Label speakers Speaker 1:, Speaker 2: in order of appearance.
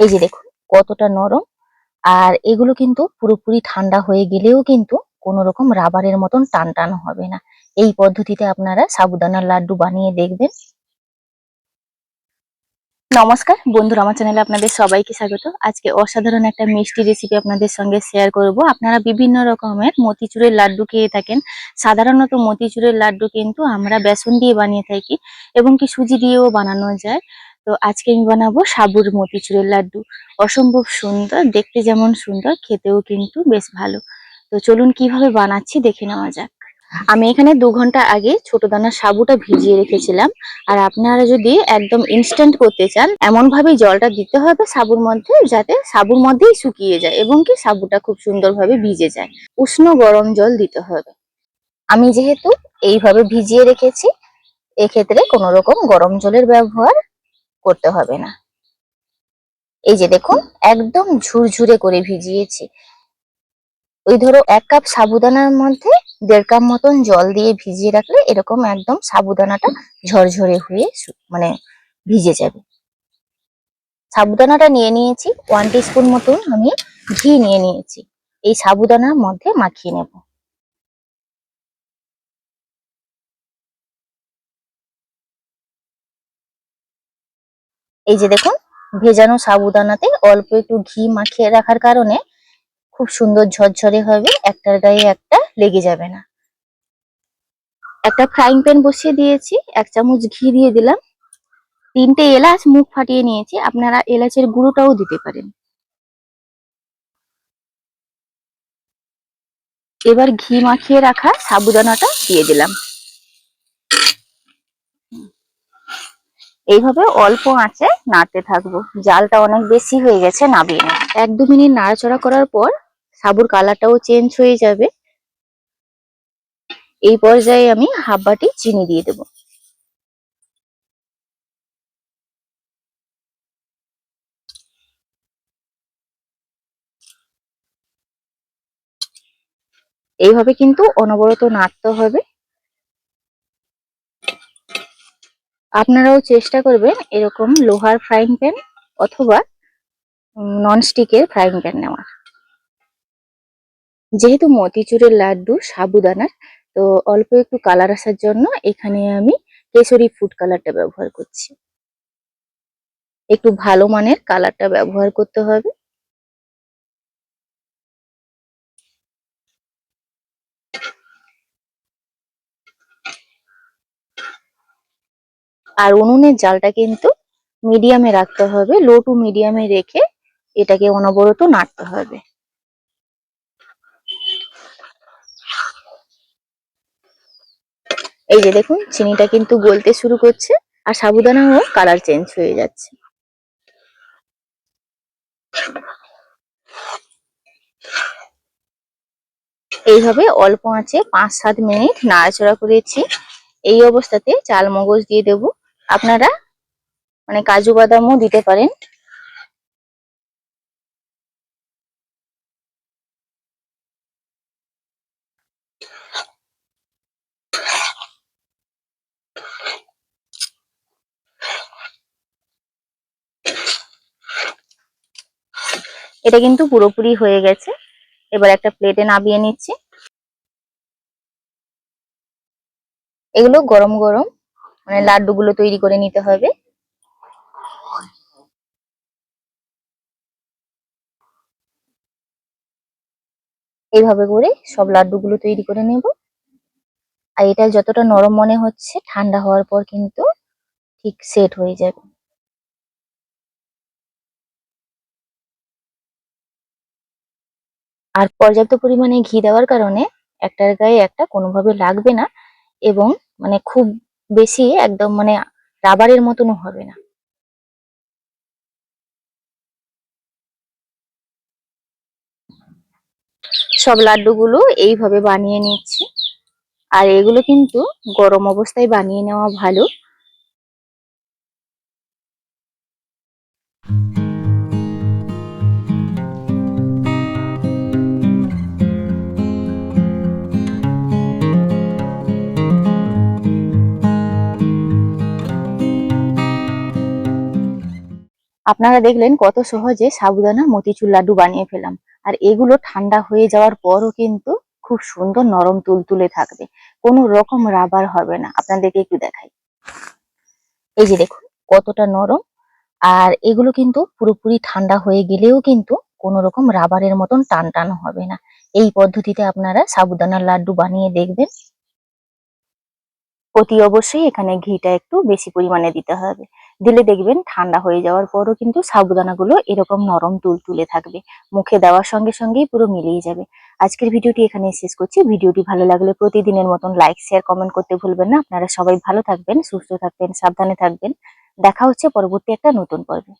Speaker 1: এই যে দেখুন, কতটা নরম। আর এগুলো কিন্তু পুরোপুরি ঠান্ডা হয়ে গেলেও কিন্তু কোনো রকম রাবারের মতন টান টান হবে না। এই পদ্ধতিতে আপনারা সাবুদানার লাড্ডু বানিয়ে দেখবেন। নমস্কার, বন্ধুরা, আমার চ্যানেলে আপনাদের সবাইকে স্বাগত। আজকে অসাধারণ একটা মিষ্টি রেসিপি আপনাদের সঙ্গে শেয়ার করব। আপনারা বিভিন্ন রকমের মতিচুরের লাড্ডু খেয়ে থাকেন। সাধারণত মতিচুরের লাড্ডু কিন্তু আমরা বেসন দিয়ে বানিয়ে থাকি এবং কি সুজি দিয়েও বানানো যায়। তো আজকে আমি বানাবো সাবুর মতিচুরের লাড্ডু। অসম্ভব সুন্দর, দেখতে যেমন সুন্দর, খেতেও কিন্তু বেশ ভালো। তো চলুন কীভাবে বানাচ্ছি দেখে নেওয়া যাক। আমি এখানে দু ঘণ্টা আগে ছোট দানার সাবুটা ভিজিয়ে রেখেছিলাম। আর আপনারা যদি একদম ইনস্ট্যান্ট করতে চান এমন ভাবে জলটা দিতে হবে সাবুর মধ্যে, যাতে সাবুর মধ্যেই শুকিয়ে যায় এবং কি সাবুটা খুব সুন্দরভাবে ভিজে যায়। উষ্ণ গরম জল দিতে হবে। আমি যেহেতু এইভাবে ভিজিয়ে রেখেছি, এক্ষেত্রে কোনো রকম গরম জলের ব্যবহার করতে হবে না। এই যে দেখুন, একদম ঝুরঝুরে করে ভিজিয়েছি। ওই ধরো এক কাপ সাবুদানার মধ্যে দেড় কাপ মতন জল দিয়ে ভিজিয়ে রাখলে এরকম একদম সাবুদানাটা ঝরঝরে হয়ে মানে ভিজে যাবে। সাবুদানাটা নিয়ে নিয়েছি ওয়ান স্পুন মতন আমি ঘি নিয়ে নিয়েছি। এই সাবুদানার মধ্যে মাখিয়ে নেব। এই যে দেখুন, ভেজানো সাবুদানাতে অল্প একটু ঘি মাখিয়ে রাখার কারণে খুব সুন্দর ঝরঝরে হবে, একটার গায়ে একটা লেগে যাবে না। একটা ফ্রাইং প্যান বসিয়ে দিয়েছি, এক চামচ ঘি দিয়ে দিলাম। তিনটে এলাচ মুখ ফাটিয়ে নিয়েছি, আপনারা এলাচের গুঁড়োটাও দিতে পারেন। এবার ঘি মাখিয়ে রাখা সাবুদানাটা দিয়ে দিলাম। এইভাবে অল্প আঁচে নাড়তে থাকব। জালটা অনেক বেশি হয়ে গেছে, নাবিয়ে নেব এক দু মিনিট নাড়াচড়া করার পর সাবুর কালারটাও চেঞ্জ হয়ে যাবে। এই পর্যায়ে আমি হাফ বাটি চিনি দিয়ে দেব। এইভাবে কিন্তু অনবরত নাড়তে হবে। আপনারাও চেষ্টা করবেন এরকম লোহার ফ্রাইং প্যান অথবা নন স্টিকের ফ্রাইং প্যান নেওয়ার। যেহেতু মতিচুরের লাড্ডু সাবুদানার, তো অল্প একটু কালার আসার জন্য এখানে আমি কেশরি ফুড কালারটা ব্যবহার করছি। একটু ভালো মানের কালারটা ব্যবহার করতে হবে। আর উনুনের জালটা কিন্তু মিডিয়ামে রাখতে হবে। লো টু মিডিয়ামে রেখে এটাকে অনবরত নাড়তে হবে। এই যে দেখুন, চিনিটা কিন্তু গলতে শুরু করছে আর সাবুদানাও কালার চেঞ্জ হয়ে যাচ্ছে। এইভাবে অল্প আঁচে পাঁচ সাত মিনিট নাড়াচড়া করেছি। এই অবস্থাতে চাল মগজ দিয়ে দেব। আপনারা মানে কাজু বাদামও দিতে পারেন। এটা কিন্তু পুরোপুরি হয়ে গেছে। এবার একটা প্লেটে নামিয়ে নিচ্ছি। এগুলো গরম গরম। মানে লাড্ডু গুলো তৈরি করে নিতে হবে। এইভাবে করে সব লাড্ডু গুলো তৈরি করে নেব। আর এটা যতটা নরম মনে হচ্ছে, ঠান্ডা হওয়ার পর কিন্তু ঠিক সেট হয়ে যাবে। আর পর্যাপ্ত পরিমাণে ঘি দেওয়ার কারণে একটার গায়ে একটা কোনোভাবে লাগবে না এবং মানে খুব বেশি একদম মানে রাবারের মতনও হবে না। সব লাড্ডুগুলো এইভাবে বানিয়ে নিচ্ছি। আর এগুলো কিন্তু গরম অবস্থায় বানিয়ে নেওয়া ভালো। আপনারা দেখলেন কত সহজে সাবুদানা মতিচুর লাড্ডু বানিয়ে ফেলাম আর এগুলো ঠান্ডা হয়ে যাওয়ার পরও কিন্তু খুব সুন্দর নরম তুলতুলে থাকবে। কোনো রকম রাবার হবে না। আপনাদেরকে একটু দেখাই। এই যে দেখুন, কতটা নরম। আর এগুলো কিন্তু পুরোপুরি ঠান্ডা হয়ে গেলেও কিন্তু কোনো রকম রাবারের মতন টান টান হবে না। এই পদ্ধতিতে আপনারা সাবুদানার লাড্ডু বানিয়ে দেখবেন। অতি অবশ্যই এখানে ঘিটা একটু বেশি পরিমাণে দিতে হবে। দিলে দেখবেন ঠান্ডা হয়ে যাওয়ার পরও কিন্তু সাবুদানাগুলো এরকম নরম তুল তুলে থাকবে। মুখে দেওয়ার সঙ্গে সঙ্গেই পুরো মিলিয়ে যাবে। আজকের ভিডিওটি এখানে শেষ করছি। ভিডিওটি ভালো লাগলে প্রতিদিনের মতন লাইক শেয়ার কমেন্ট করতে ভুলবেন না। আপনারা সবাই ভালো থাকবেন, সুস্থ থাকবেন, সাবধানে থাকবেন। দেখা হচ্ছে পরবর্তী একটা নতুন পর্বে।